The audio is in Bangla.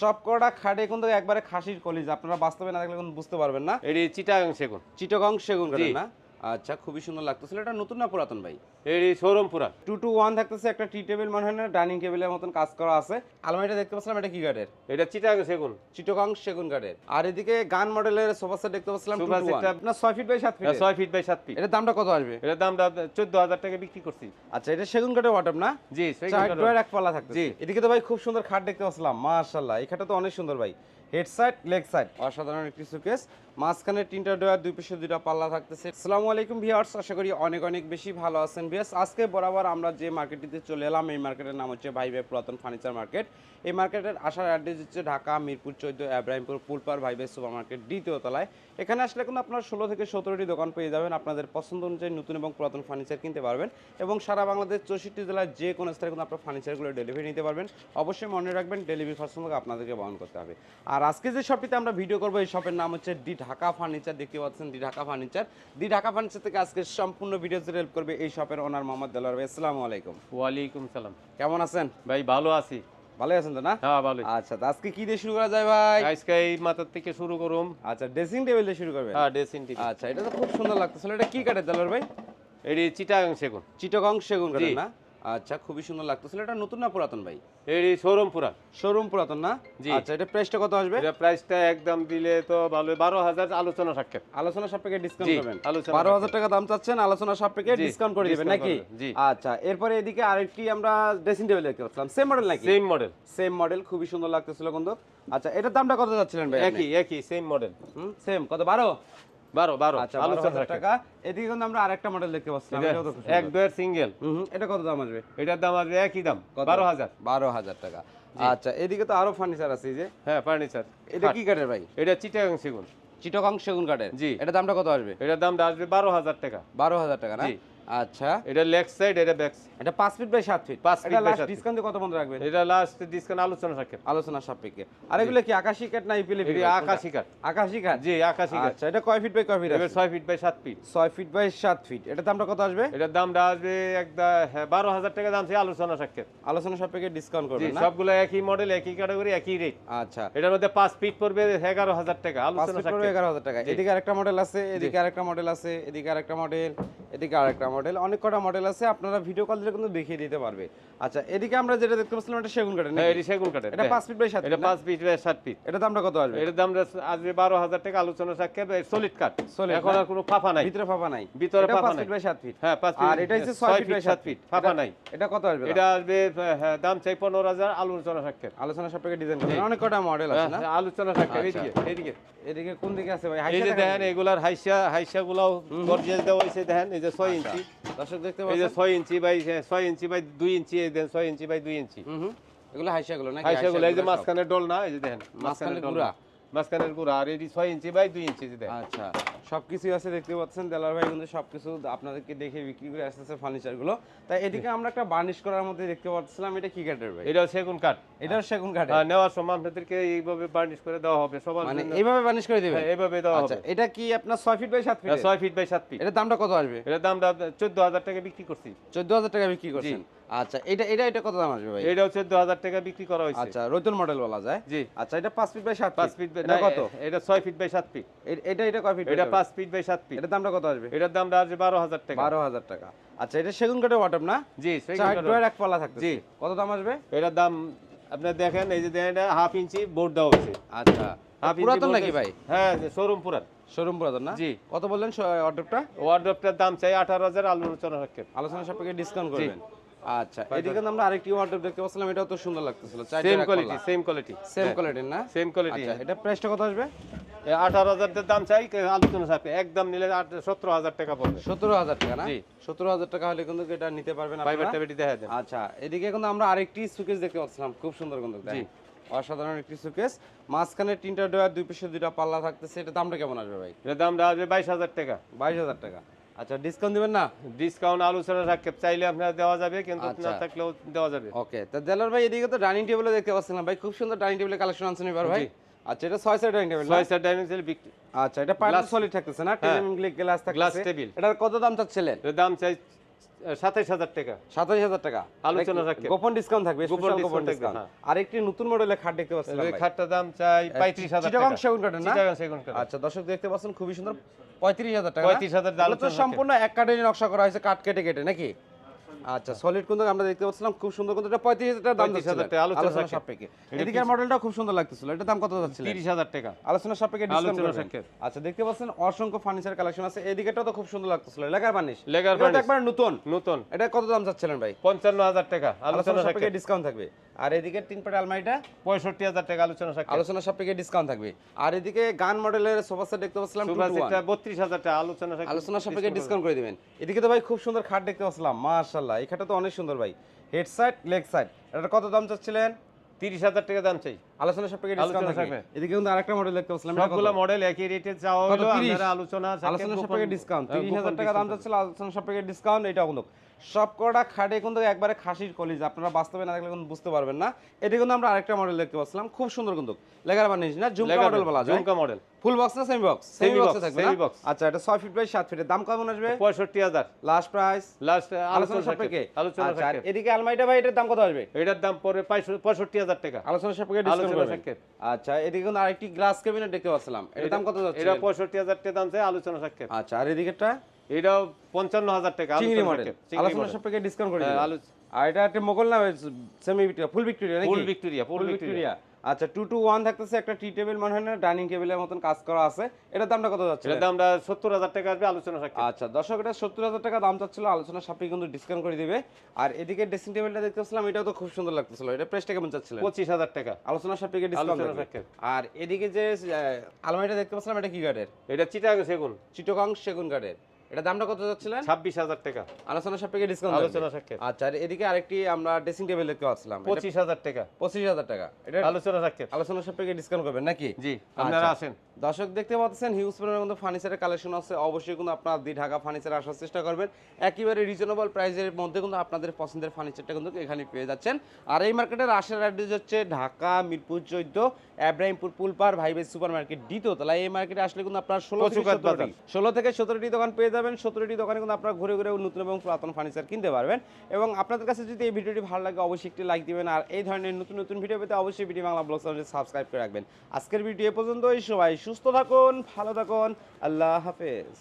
সব কটা খাটে কিন্তু একবারে খাসির কলিজ। আপনারা বাস্তবে না দেখলে কিন্তু বুঝতে পারবেন না। এটি চিটাগাং সেগুন। চিটাগাং সেগুন না? আচ্ছা খুবই সুন্দর লাগতেছিল এটা নতুন না পুরাতন ভাই? এটি শোরুম পুরান টু টু ওয়ান থাকতেছে একটা টি টেবিল মানে হয় না ডাইনিং টেবিলের মতন কাজ করা আছে। আলমারিটা দেখতে পাচ্ছিলাম এটা কি কাঠের? এটা চিটাগাং সেগুন। চিটগং সেগুন কাঠের। আর এদিকে গান মডেলের সোফা সেট দেখতে পাচ্ছিলাম Sofa set টা- আপনার ছয় ফিট বাই সাত ফিট এটা ছয় ফিট বাই সাত ফিট এটার দামটা কত আসবে? এটার দামটা চোদ্দ হাজার টাকা বিক্রি করছি। আচ্ছা এটা সেগুন কাঠের ওয়াটার না? জি সেগুন কাঠের। এক পাল্লা থাকতেছে। জি। এদিকে তো ভাই খুব সুন্দর খাট দেখতে পাচ্ছিলাম মাশাআল্লাহ এই খাটটা তো অনেক সুন্দর ভাই। Head side, leg side. অসাধারণ একটি সুকেস মাঝখানে তিনটা ড্রয়ার দুই পাশে দুইটা পাল্লা থাকতেছে। আসসালামু আলাইকুম ভিউয়ার্স, আশা করি অনেক অনেক বেশি ভালো আছেন ভিউয়ার্স। আজকে বরাবর আমরা যে মার্কেটটিতে চলে এলাম, এই মার্কেটের নাম হচ্ছে ভাই ভাই পুরাতন ফার্নিচার মার্কেট। এই মার্কেটের আসার অ্যাড্রেস হচ্ছে ঢাকা, মিরপুর, চৌদ্দ, ইব্রাহিমপুর, পুলপার, ভাই ভাই সুপার মার্কেট দ্বিতীয় তলায়। এখানে আসলে কিন্তু আপনার ষোলো থেকে সতেরোটি দোকান পেয়ে যাবেন। আপনাদের পছন্দ অনুযায়ী নতুন এবং পুরাতন ফার্নিচার কিনতে পারবেন এবং সারা বাংলাদেশ চৌষট্টি জেলার যে কোনো স্থানে কিন্তু আপনার ফার্নিচারগুলো ডেলিভারি নিতে পারবেন। অবশ্যই মনে রাখবেন ডেলিভারি খরচ আপনাদেরকে বহন করতে হবে। আর আজকে যে শপটিতে আমরা ভিডিও করব এই শপের নাম হচ্ছে ডি ঢাকা ফার্নিচার দেখতে পাচ্ছেন the Dhaka furniture the Dhaka furniture থেকে আজকে সম্পূর্ণ ভিডিও হেল্প করবে এই শপের ওনার মোহাম্মদ দেলার ভাই। আসসালামু আলাইকুম। ওয়ালাইকুম সালাম। কেমন আছেন? ভাই ভালো আছি। ভালো আছেন তো না? হ্যাঁ ভালো আচ্ছা আজকে কি দিয়ে শুরু করা যায় ভাই? আজকে এই মাথার থেকে শুরু করুম। আচ্ছা ড্রেসিং টেবিল দিয়ে শুরু করবে হ্যাঁ ড্রেসিং টিভি আচ্ছা এটা তো খুব সুন্দর লাগতেছিল। এটা কি কাঠের দেলার ভাই? এটি চিটাগাং সেগুন। চিটগং সেগুন জি। না? আচ্ছা খুবই সুন্দর লাগতেছিল এটা নতুন না পুরাতন ভাই? এটি শোরুম পুরান। শোরুম পুরাতন না? জি। আচ্ছা এটা প্রাইসটা কত আসবে? এটা প্রাইসটা একদম দিলে তো ভালো বারো হাজার আলোচনা সাক্ষাৎ আলোচনা সাপেক্ষে ডিসকাউন্ট করবেন আলোচনা বারো হাজার টাকা দাম চাচ্ছেন আলোচনা সাপেক্ষে ডিসকাউন্ট করে দিবেন নাকি? জি। আচ্ছা এরপরে এদিকে আরেকটি আমরা ড্রেসিং টেবিল দেখতে পাচ্ছিলাম। সেম মডেল নাকি? সেম মডেল সেম মডেল খুবই সুন্দর লাগতেছিল কিন্তু আচ্ছা এটার দামটা কত যাচ্ছিলেন ভাই একই একই সেম মডেল সেম কত বারো? বারো বারো। আচ্ছা বারো আলোচনা হাজার সাক্ষাৎ টাকা। এদিকে কিন্তু আমরা আরেকটা মডেল দেখতে পাচ্ছিলাম এটা এক দুয়ের সিঙ্গেল কত দাম আসবে? এটার দাম আসবে একই দাম কত? বারো হাজার। বারো হাজার টাকা। আচ্ছা এদিকে তো আরও ফার্নিচার আছে যে। হ্যাঁ ফার্নিচার এটা কি কাঠের ভাই? এটা চিটাগাং সেগুন। চিটগং সেগুন কাঠের। জি। এটা দামটা কত আসবে? এটার দামটা আসবে বারো হাজার টাকা। বারো হাজার টাকা না। আচ্ছা। এটা লেগ সাইড এটা ব্যাক এটা পাঁচ ফিট বাই সাত ফিট। পাঁচ এটা feet by লাস্ট সাত ডিসকাউন্ট কত বন্ধ রাখবেন? এটা লাস্ট ডিসকাউন্ট আলোচনা সাক্ষাৎ আলোচনা সাপেক্ষে। আর এগুলো কি আকাশি কাঠ না ইপিলে এটি আকাশি কাঠ। আকাশি কাঠ? জি আকাশি কাঠ। আচ্ছা এটা কয় ফিট বাই কয় ফিট এবার ছয় ফিট বাই সাত ফিট। ছয় ফিট বাই সাত ফিট। এটা দামটা কত আসবে? এটার দামটা আসবে একদম হ্যাঁ বারো হাজার টাকা দাম সেই আলোচনা সাক্ষাৎ আলোচনা সাপেক্ষে ডিসকাউন্ট করবেন না? সবগুলো একই মডেল একই ক্যাটাগরি একই রেট আচ্ছা। এটার মধ্যে পাঁচ ফিট পড়বে এগারো হাজার টাকা আলোচনা ফিট এগারো হাজার টাকা। এদিকে আরেকটা মডেল আছে এদিকে আরেকটা মডেল আছে এদিকে আরেকটা মডেল এদিকে আরেকটা মডেল অনেক কটা মডেল আছে আপনারা ভিডিও কল দিলে কিন্তু দেখিয়ে দিতে পারবে। আচ্ছা এদিকে আমরা যেটা দেখতে পাচ্ছিলাম এটা সেগুন কাঠের হ্যাঁ নাকি? এটি সেগুন কাঠের এটা পাঁচ ফিট বাই সাত এটা ফিট পাঁচ ফিট বাই সাত ফিট এটা দামটা কত আসবে? এটার দাম বারো হাজার টাকা আলোচনা সাক্ষাৎ সলিড কাঠ। এখন আর কোনো ফাফা নাই। ভিতরে ফাঁপা নাই। ভিতরে এটা পাঁচ নাই। ফিট বাই সাত ফিট হ্যাঁ পাঁচ আর এটা হচ্ছে ছয় ফিট বাই সাত ফিট ফাফা নাই। এটা কত আসবে এটা আসবে হ্যাঁ, দাম চাই পনেরো হাজার আলোচনা সাক্ষাৎ। আলোচনা সাপেক্ষে ডিজাইন করবেন। অনেক কটা মডেল আছে না? হ্যাঁ, আলোচনা সাক্ষাৎ আচ্ছা। এইদিকে এইদিকে এদিকে কোন দিকে আছে ভাই? হাইসা দেখেন। এগুলার হাইসা হাইসা গুলাও গর্জিয়াস দেওয়া হয়েছে দেখেন এই যে ছয় ইঞ্চি দর্শক দেখতে এই যে ছয় ইঞ্চি বাই ছয় ইঞ্চি বাই দুই ইঞ্চি এই দেন ছয় ইঞ্চি বাই দুই ইঞ্চি। এগুলো হাইসাগুলো না হাইসাগুলো এই যে মাঝখানে ডল না এই যে দেখেন মাঝখানে ডোল। মাঝখানের গুড়া আর এটি ছয় ইঞ্চি বাই দুই ইঞ্চি এই যে দেখেন। আচ্ছা সবকিছু আছে দেখতে পাচ্ছেন দেলার ভাই কিন্তু সবকিছু আপনাদেরকে দেখে বিক্রি করে আসতেছে ফার্নিচারগুলো তাই এদিকে আমরা একটা বার্নিশ করার মধ্যে দেখতে পাচ্ছিলাম এটা কি কাঠের ভাই? এটাও সেগুন কাঠ। এটাও সেগুন কাঠের। আর নেওয়ার সময় আপনাদেরকে এইভাবে বার্নিশ করে দেওয়া হবে সবার মানে। এইভাবে বার্নিশ করে দিবেন? হ্যাঁ, এইভাবে দেওয়া আচ্ছা হবে। এটা কি আপনার ছয় ফিট বাই সাত ফিট ছয় ফিট বাই সাত ফিট এটার দামটা কত আসবে? এটার দামটা চোদ্দ হাজার টাকা বিক্রি করছি। চোদ্দ হাজার টাকা বিক্রি করছেন। আচ্ছা এটা এটা এটা কত দাম আসবে ভাই? এটাও চোদ্দ হাজার টাকা বিক্রি করা হয়েছে। আচ্ছা রৈতন মডেল বলা যায়? জি। আচ্ছা এটা পাঁচ ফিট বাই সাত পাঁচ ফিট এটা কত? এটা ছয় ফিট বাই সাত ফিট। এটা এটা কয় ফিট এটা পাঁচ ফিট বাই সাত ফিট। এটার দামটা কত আসবে? এটার দামটা আসবে বারো হাজার টাকা। বারো হাজার টাকা। আচ্ছা এটা সেগুন কাঠের না? জি কথাটা। ড্রয়ার এক পাল্লা থাকতে জি। কত দাম আসবে? এটার দাম আপনার দেখেন এই যে দেখেন এটা হাফ ইঞ্চি বোর্ড দেওয়া হয়েছে। আচ্ছা। হাফ ইঞ্চি পুরাতন নাকি ভাই? হ্যাঁ শোরুম পুরান। শোরুম পুরাতন না? জি। কত বললেন অর্ডারটা? ওয়ার্ড্রপটার দাম চাই আঠারো হাজার আলোচনা রাখেন আলোচনা সাপেক্ষে ডিসকাউন্ট করবেন। আচ্ছা এদিকে আমরা আরেকটি অর্ডার দেখতে পাচ্ছিলাম এটাও তো সুন্দর লাগতেছিল same quality same quality same কোয়ালিটির না? সেম কোয়ালিটি আচ্ছা এটা প্রাইসটা কত আসবে? আঠারো হাজার দাম চাই আলোচনা সাপে একদম নিলে সতেরো হাজার টাকা পড়বে। সতেরো হাজার টাকা না? সতেরো হাজার টাকা হলে কিন্তু এটা নিতে পারবেন ফাইবার দেখা দেন। আচ্ছা এদিকে কিন্তু আমরা আরেকটি সুকেস দেখতে পাচ্ছিলাম খুব সুন্দর কিন্তু অসাধারণ একটি সুকেস মাঝখানে তিনটা ডয়ার দুই পাশে দুইটা পাল্লা থাকতেছে এটা দামটা কেমন আসবে ভাই? দামটা আসবে বাইশ হাজার টাকা। বাইশ হাজার টাকা। আচ্ছা ডিসকাউন্ট দিবেন না? ডিসকাউন্ট আলোচনা থাকে চাইলে আপনার দেওয়া যাবে কিন্তু আচ্ছা। না থাকলেও দেওয়া যাবে। ওকে তা দেলার ভাই এদিকে তো ডাইনিং টেবিলও দেখতে পাচ্ছিলাম ভাই। খুব সুন্দর ডাইনিং টেবিলের কালেকশন আনছেন এবার ভাই। আচ্ছা এটা ছয় সাইড ডাইনিং টেবিল ছয় সাইড ডাইনিং টেবিল আচ্ছা এটা পার্লার সলিড থাকতেছে না? টেবিল গ্লাস থাকতেছে। গ্লাস টেবিল এটার কত দাম চাচ্ছিলেন? এর দাম চাই সাতাইশ হাজার টাকা। সাতাইশ হাজার টাকা। আলোচনা রাখে। গোপন ডিসকাউন্ট থাকবে গোপন গোপন ডিসকাউন্ট হ্যাঁ। আর একটি নতুন মডেলের খাট দেখতে পাচ্ছেন খাটটার দাম চাই পঁয়ত্রিশ হাজার টাকা। সেগুন কাঠের না? সেগুন কাঠ। আচ্ছা দর্শক দেখতে পাচ্ছেন খুবই সুন্দর। পঁয়ত্রিশ হাজার টাকা 35,000 হাজার আলোচনা সম্পূর্ণ এক কাঠের নকশা করা হয়েছে কাঠ কেটে কেটে নাকি? আচ্ছা সলিড কিন্তু আমরা দেখতে পাচ্ছিলাম খুব সুন্দর কিন্তু এটা পঁয়ত্রিশ হাজার দাম 35,000 যাচ্ছিল। টাকা, আলোচনা সাপেক্ষে। এদিকের মডেলটা খুব সুন্দর লাগতেছিল। এটা দাম কত যাচ্ছিল? তিরিশ হাজার টাকা। আলোচনা সাপেক্ষে ডিসকাউন্ট আলোচনা সাপেক্ষে। আচ্ছা দেখতে পাচ্ছেন অসংখ্য ফার্নিচার কালেকশন আছে। তো খুব সুন্দর লাগতেছিল। লেগার বানিশ লেগার বানিশ। একবার নতুন। নতুন। এটা কত দাম চাচ্ছিলেন ভাই? পঞ্চান্ন হাজার টাকা আলোচনা সাপেক্ষে। ডিসকাউন্ট থাকবে। আর এদিকে তিন পাটে আলমারিটা? পঁয়ষট্টি হাজার টাকা আলোচনা সাপেক্ষে। আলোচনা সাপেক্ষে ডিসকাউন্ট থাকবে। আর এদিকে গান মডেলের সোফা সেট দেখতে পাচ্ছিলাম বত্রিশ হাজার টাকা আলোচনা আলোচনা সাপেক্ষে ডিসকাউন্ট করে দিবেন। এদিকে তো ভাই খুব সুন্দর খাট দেখতে পাচ্ছিলাম মাশাআল্লাহ। এই খাটটা তো অনেক সুন্দর ভাই। হেড সাইড লেগ সাইড এটা কত দাম চাচ্ছিলেন? তিরিশ হাজার টাকা দাম চাই। আলোচনা সব থেকে ডিসকাউন্ট থাকবে। এদিকে কিন্তু আরেকটা মডেল দেখতে পাচ্ছিলাম সবগুলো মডেল একই রেটে চাওয়া হলো আপনারা আলোচনা আলোচনা গোপন- সাপেক্ষে ডিসকাউন্ট তিরিশ হাজার টাকা দাম চাচ্ছিল আলোচনা সব থেকে ডিসকাউন্ট এটা কিন্তু সব কটা খাটে কিন্তু একবারে খাসির কলিজ। আপনারা বাস্তবে না দেখলে কিন্তু বুঝতে পারবেন না। এটা কিন্তু আমরা আরেকটা মডেল দেখতে পাচ্ছিলাম। খুব সুন্দর কিন্তু। লেগার বানিশ না? ঝুমকা মডেল বলা ঝুমকা মডেল ফুল বক্স না সেমি বক্স সেমি বক্সে থাকবে না? box। আচ্ছা এটা 6 ফিট বাই 7 ফিটের দাম কেমন আসবে? পঁয়ষট্টি হাজার। লাস্ট প্রাইস লাস্ট আলোচনা সাপেক্ষে। আলোচনা আচ্ছা সাপেক্ষে। এদিকে আলমারিটা ভাই এটার দাম কত আসবে? এটার দাম পড়বে পঁয়ষ- পঁয়ষট্টি হাজার টাকা। আলোচনা সাপেক্ষে ডিসকাউন্ট করবেন। আচ্ছা এদিকে কিন্তু আরেকটি গ্লাস ক্যাবিনেট দেখতে পাচ্ছিলাম। এটার দাম কত যাচ্ছে? এটা পঁয়ষট্টি হাজার টাকা দাম চাই আলোচনা সাপেক্ষে। আচ্ছা আর এদিকেরটা? এটাও পঞ্চান্ন হাজার টাকা চিংড়ি মডেল আলোচনা সাপেক্ষে ডিসকাউন্ট করে হ্যাঁ, আর এটা একটা মোগল না semi Victoria full Victoria full Victoria full Victoria আচ্ছা টু টু ওয়ান থাকতেছে একটা টি টেবিল মনে হয় না ডাইনিং টেবিলের মতন কাজ করা আছে। এটার দামটা কত যাচ্ছে? এটার দামটা সত্তর হাজার টাকা আসবে আলোচনা সাপেক্ষে। আচ্ছা দর্শক এটা সত্তর হাজার টাকা দাম চাচ্ছিল আলোচনা সাপেক্ষে কিন্তু ডিসকাউন্ট করে দিবে। আর এদিকে ড্রেসিং টেবিলটা দেখতে পাচ্ছিলাম এটাও তো খুব সুন্দর লাগতেছিল। এটা প্রাইসটা কেমন চাচ্ছিলেন? পঁচিশ হাজার টাকা। আলোচনা সাপেক্ষে ডিসকাউন্ট। আর এদিকে যে আলমারিটা দেখতে পাচ্ছিলাম এটা কি কাঠের? এটা চিটাগ সেগুন। চিটোগাং সেগুন কাঠের। এটা দামটা কত যাচ্ছিলেন? ছাব্বিশ হাজার টাকা। আলোচনা সাপেক্ষে ডিসকাউন্ট আলোচনা সাপেক্ষে। আচ্ছা এদিকে আরেকটি আমরা ড্রেসিং টেবিল দেখতে পাচ্ছিলাম এটা পঁচিশ হাজার টাকা। পঁচিশ হাজার টাকা। এটা আলোচনা সাপেক্ষে। আলোচনা সাপেক্ষে ডিসকাউন্ট করবেন নাকি? জি আপনারা আচ্ছা। আসেন। দর্শক দেখতে পাচ্ছেন হিউজ মধ্যে ফার্নিচারের কালেকশন আছে। অবশ্যই কিন্তু আপনার দি ঢাকা ফার্নিচার আসার চেষ্টা করবেন। একেবারে রিজনেবল প্রাইসের মধ্যে কিন্তু আপনাদের পছন্দের ফার্নিচারটা কিন্তু এখানে পেয়ে যাচ্ছেন। আর এই মার্কেটের আসার অ্যাড্রেস হচ্ছে ঢাকা মিরপুর চোদ্দ এব্রাহিমপুর পুলপার ভাইবে সুপার মার্কেট দ্বিতীয় তলা এই মার্কেটে আসলে কিন্তু আপনার ষোলো ষোলো থেকে সতেরোটি দোকান পেয়ে যাবেন সতেরোটি দোকানে কিন্তু আপনারা ঘুরে ঘুরে নতুন এবং পুরাতন ফার্নিচার কিনতে পারবেন। এবং আপনাদের কাছে যদি এই ভিডিওটি ভালো লাগে, অবশ্যই একটি লাইক দিবেন। আর এই ধরনের নতুন নতুন ভিডিও পেতে অবশ্যই ভিডিও বাংলা ব্লগ চ্যানেলটি সাবস্ক্রাইব করে রাখবেন। আজকের ভিডিও এ পর্যন্তই, সবাই সুস্থ থাকুন, ভালো থাকুন, আল্লাহ হাফেজ।